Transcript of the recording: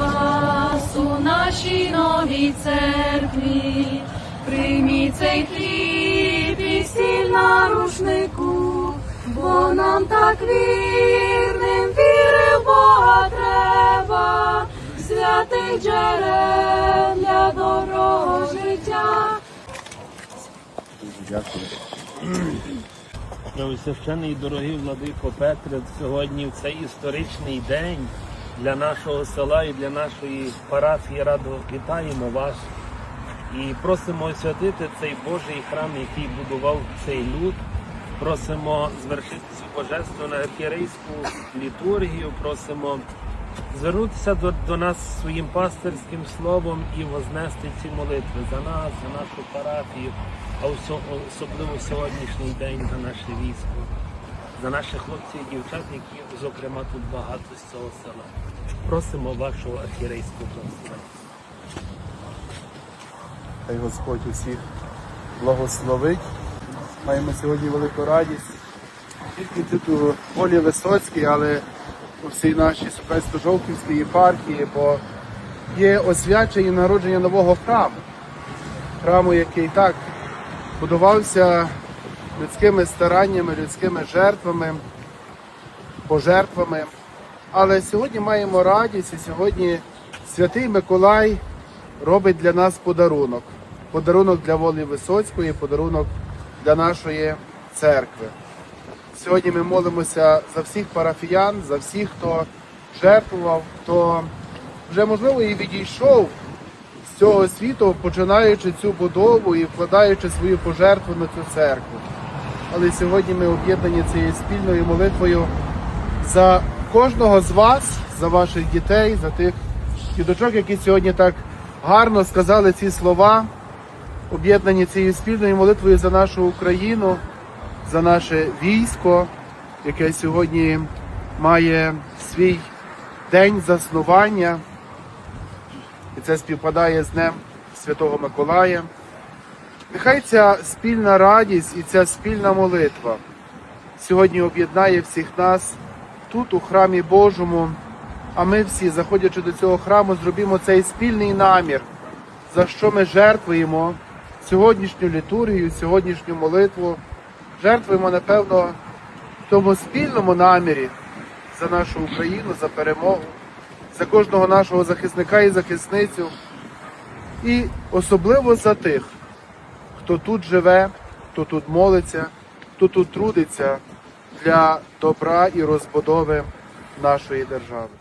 вас у нашій новій церкві. Прийміть цей хліб і сіль на рушнику, бо нам так вірним віри в Бога треба, святих джерел для доброго життя. Дякую. Преосвящений дорогий владико Петре, сьогодні в цей історичний день для нашого села і для нашої парафії радо вітаємо вас. І просимо освятити цей Божий храм, який будував цей люд. Просимо звершити цю божественну архієрейську літургію, просимо звернутися до, до нас своїм пастирським словом і вознести ці молитви за нас, за нашу парафію, а особливо сьогоднішній день за наше військо, за наших хлопців і дівчат, які, зокрема, тут багато з цього села. Просимо вашого архієрейського благословення. Хай Господь усіх благословить. Маємо сьогодні велику радість. Тільки тут у Олі Висоцькій, але у всій нашій Супецько-Жовківській єпархії, бо є освячення і народження нового храму. Храму, який так будувався людськими стараннями, людськими жертвами, пожертвами. Але сьогодні маємо радість, і сьогодні святий Миколай робить для нас подарунок. Подарунок для волі Висоцької, подарунок для нашої церкви. Сьогодні ми молимося за всіх парафіян, за всіх, хто жертвував, хто вже можливо і відійшов з цього світу, починаючи цю будову і вкладаючи свою пожертву на цю церкву. Але сьогодні ми об'єднані цією спільною молитвою за кожного з вас, за ваших дітей, за тих діточок, які сьогодні так гарно сказали ці слова, об'єднані цією спільною молитвою за нашу Україну, за наше військо, яке сьогодні має свій день заснування. І це співпадає з Днем Святого Миколая. Нехай ця спільна радість і ця спільна молитва сьогодні об'єднає всіх нас тут, у храмі Божому. А ми всі, заходячи до цього храму, зробимо цей спільний намір, за що ми жертвуємо сьогоднішню літургію, сьогоднішню молитву. Жертвуємо, напевно, в тому спільному намірі за нашу Україну, за перемогу, за кожного нашого захисника і захисницю. І особливо за тих, хто тут живе, хто тут молиться, хто тут трудиться для добра і розбудови нашої держави.